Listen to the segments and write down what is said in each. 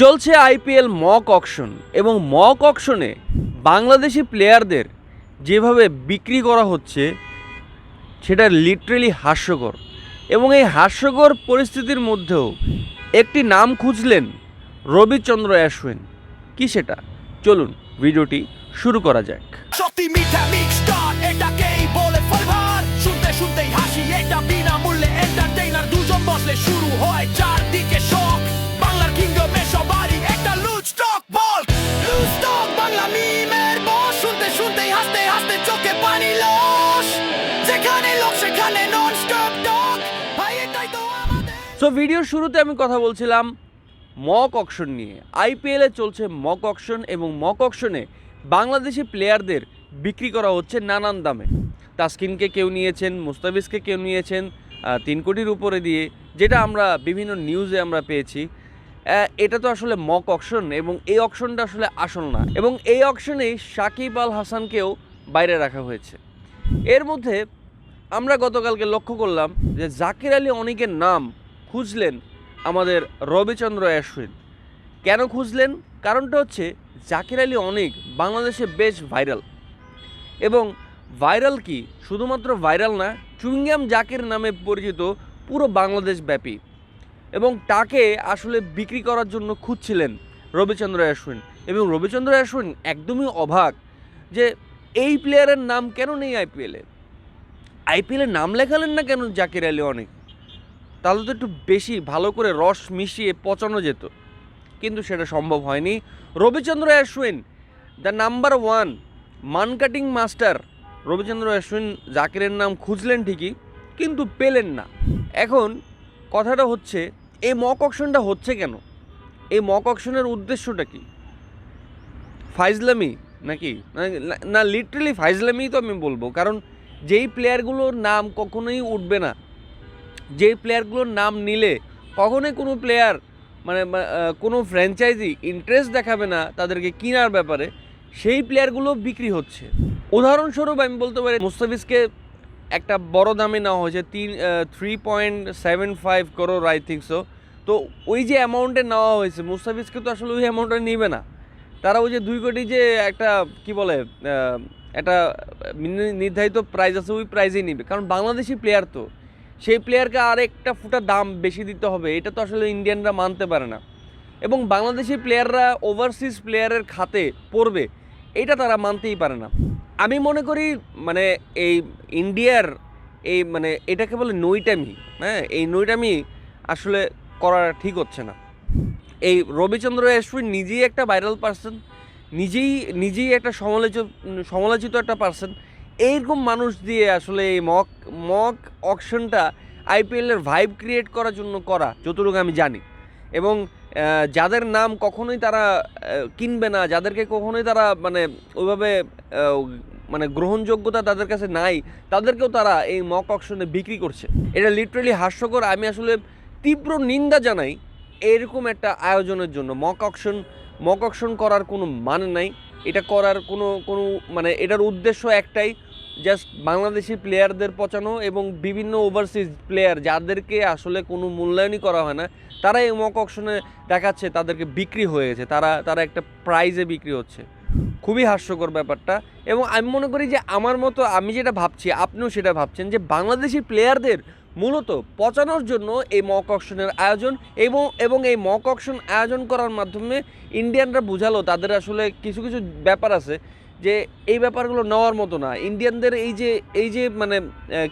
চলছে IPL mock auction এবং mock অকশনে বাংলাদেশি প্লেয়ারদের যেভাবে বিক্রি করা হচ্ছে, সেটা লিটারেলি হাস্যকর। এবং এই হাস্যকর পরিস্থিতির মধ্যেও একটি নাম খুঁজলেন রবিচন্দ্র অশ্বিন কি সেটা? চলুন, ভিডিওটি শুরু করা যাক। শুরু হয় চারদিকে শখ। সো ভিডিওর শুরুতে আমি কথা বলছিলাম মক অকশন নিয়ে। আইপিএলে চলছে মক অকশন এবং মক অকশনে বাংলাদেশি প্লেয়ারদের বিক্রি করা হচ্ছে নানান দামে। তাসকিনকে কেউ নিয়েছেন মুস্তাফিজকে কেউ নিয়েছেন তিন কোটির উপরে দিয়ে, যেটা আমরা বিভিন্ন নিউজে আমরা পেয়েছি। এটা তো আসলে মক অকশন এবং এই অকশনটা আসলে আসল না। এবং এই অকশনেই সাকিব আল হাসানকেও বাইরে রাখা হয়েছে। এর মধ্যে আমরা গতকালকে লক্ষ্য করলাম যে জাকির আলী অনেকের নাম খুঁজলেন আমাদের রবিচন্দ্র অশ্বিন কেন খুঁজলেন? কারণটা হচ্ছে জাকির আলী অনেক বাংলাদেশে বেশ ভাইরাল। এবং ভাইরাল কি? শুধুমাত্র ভাইরাল না, চুইংগাম জাকির নামে পরিচিত পুরো বাংলাদেশ ব্যাপী এবং তাকে আসলে বিক্রি করার জন্য খুঁজছিলেন রবিচন্দ্র অশ্বিন এবং রবিচন্দ্র অশ্বিন একদমই অভাগ যে এই প্লেয়ারের নাম কেন নেই আইপিএলে আইপিএলে নাম লেখালেন না কেন জাকির আলী অনেক? তাহলে তো একটু বেশি ভালো করে রস মিশিয়ে পচানো যেত। কিন্তু সেটা সম্ভব হয়নি। Ravichandra Ashwin the number one man cutting master Ravichandra Ashwin জাকিরের নাম খুঁজলেন ঠিকই, কিন্তু পেলেন না। এখন কথাটা হচ্ছে এই মক অকশনটা হচ্ছে কেন? এই মক অকশনের উদ্দেশ্যটা কি? ফাইজলামি নাকি? না- লিটারেলি ফাইজলামি তো আমি বলব। কারণ যেই প্লেয়ারগুলোর নাম কখনোই উঠবে না, যেই প্লেয়ারগুলোর নাম নিলে কখনোই কোনো প্লেয়ার মানে কোনো ফ্র্যাঞ্চাইজি ইন্টারেস্ট দেখাবে না তাদেরকে কেনার ব্যাপারে, সেই প্লেয়ারগুলো বিক্রি হচ্ছে। উদাহরণস্বরূপ আমি বলতে পারি, মুস্তাফিজকে একটা বড় দামে নেওয়া হয়েছে তিন three point seven five crore I think so তো ওই যে অ্যামাউন্টে নেওয়া হয়েছে, মুস্তাফিজকে তো আসলে ওই অ্যামাউন্টটা নিবে না। তারা ওই যে দুই কোটি যে একটা, কি বলে একটা নির্ধারিত প্রাইজ আছে, ওই প্রাইজেই নিবে। কারণ বাংলাদেশি প্লেয়ার তো, সেই প্লেয়ারকে আর একটা ফুটা দাম বেশি দিতে হবে, এটা তো আসলে ইন্ডিয়ানরা মানতে পারে না। এবং বাংলাদেশি প্লেয়াররা ওভারসিজ প্লেয়ারের খাতে পড়বে, এটা তারা মানতেই পারে না। আমি মনে করি মানে এই ইন্ডিয়ার এই মানে এটাকে বলে নইটামি হ্যাঁ? এই নৈটামি আসলে করা ঠিক হচ্ছে না। এই রবিচন্দ্র অশ্বিন নিজেই একটা ভাইরাল পার্সন নিজেই নিজেই একটা সমালোচিত সমালোচিত একটা পার্সন এইরকম মানুষ দিয়ে আসলে এই মক মক অকশনটা আইপিএলের ভাইব ক্রিয়েট করার জন্য করা, যতটুকু আমি জানি। এবং যাদের নাম কখনোই তারা কিনবে না, যাদেরকে কখনোই তারা মানে ওইভাবে মানে গ্রহণযোগ্যতা তাদের কাছে নাই, তাদেরকেও তারা এই মক অকশনে বিক্রি করছে। এটা লিটারেলি হাস্যকর। আমি আসলে তীব্র নিন্দা জানাই এরকম একটা আয়োজনের জন্য। মক অকশন মক অকশন করার কোনো মানে নাই। এটা করার কোনো কোনো মানে এটার উদ্দেশ্য একটাই জাস্ট বাংলাদেশি প্লেয়ারদের পচানো এবং বিভিন্ন ওভারসিজ প্লেয়ার যাদেরকে আসলে কোনো মূল্যায়নই করা হয় না, তারা এই মক অকশনে দেখাচ্ছে তাদেরকে বিক্রি হয়ে গেছে। তারা তারা একটা প্রাইজে বিক্রি হচ্ছে। খুবই হাস্যকর ব্যাপারটা। এবং আমি মনে করি যে আমার মতো আমি যেটা ভাবছি, আপনিও সেটা ভাবছেন যে বাংলাদেশি প্লেয়ারদের মূলত পচানোর জন্য এই মক অকশনের আয়োজন এবং এবং এই মক অকশন আয়োজন করার মাধ্যমে ইন্ডিয়ানরা বুঝালো তাদের আসলে কিছু কিছু ব্যাপার আছে যে এই ব্যাপারগুলো নেওয়ার মতো না। ইন্ডিয়ানদের এই যে এই যে মানে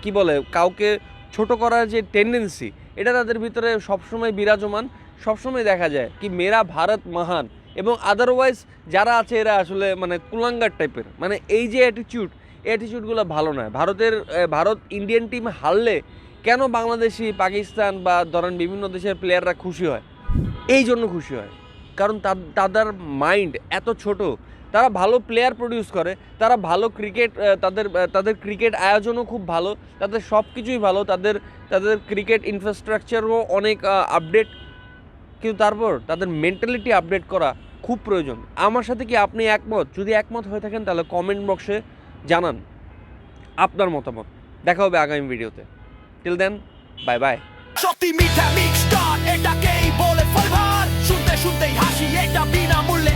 কি বলে, কাউকে ছোট করার যে টেন্ডেন্সি এটা তাদের ভিতরে সবসময় বিরাজমান, সবসময় দেখা যায় কি মেরা ভারত মহান এবং আদারওয়াইজ যারা আছে এরা আসলে মানে কুলাঙ্গার টাইপের মানে এই যে অ্যাটিটিউড এই অ্যাটিটিউডগুলো ভালো নয়। ভারতের ভারত ইন্ডিয়ান টিম হারলে কেন বাংলাদেশি, পাকিস্তান বা ধরেন বিভিন্ন দেশের প্লেয়াররা খুশি হয়? এই জন্য খুশি হয়। কারণ তাদের মাইন্ড এত ছোট। তারা ভালো প্লেয়ার প্রডিউস করে, তারা ভালো ক্রিকেট তাদের তাদের ক্রিকেট আয়োজনও খুব ভালো, তাদের সব কিছুই ভালো, তাদের তাদের ক্রিকেট ইনফ্রাস্ট্রাকচারও অনেক আপডেট কিন্তু তারপর তাদের মেন্টালিটি আপডেট করা খুব প্রয়োজন। আমার সাথে কি আপনি একমত? যদি একমত হয়ে থাকেন তাহলে কমেন্ট বক্সে জানান আপনার মতামত। দেখা হবে আগামী ভিডিওতে টিল দেন বাই বাই সত্যি মিঠা মিক্সটার এটাকেই বলে ফলভার। শুনতে শুনতেই হাসি, এটা বিনামূল্যে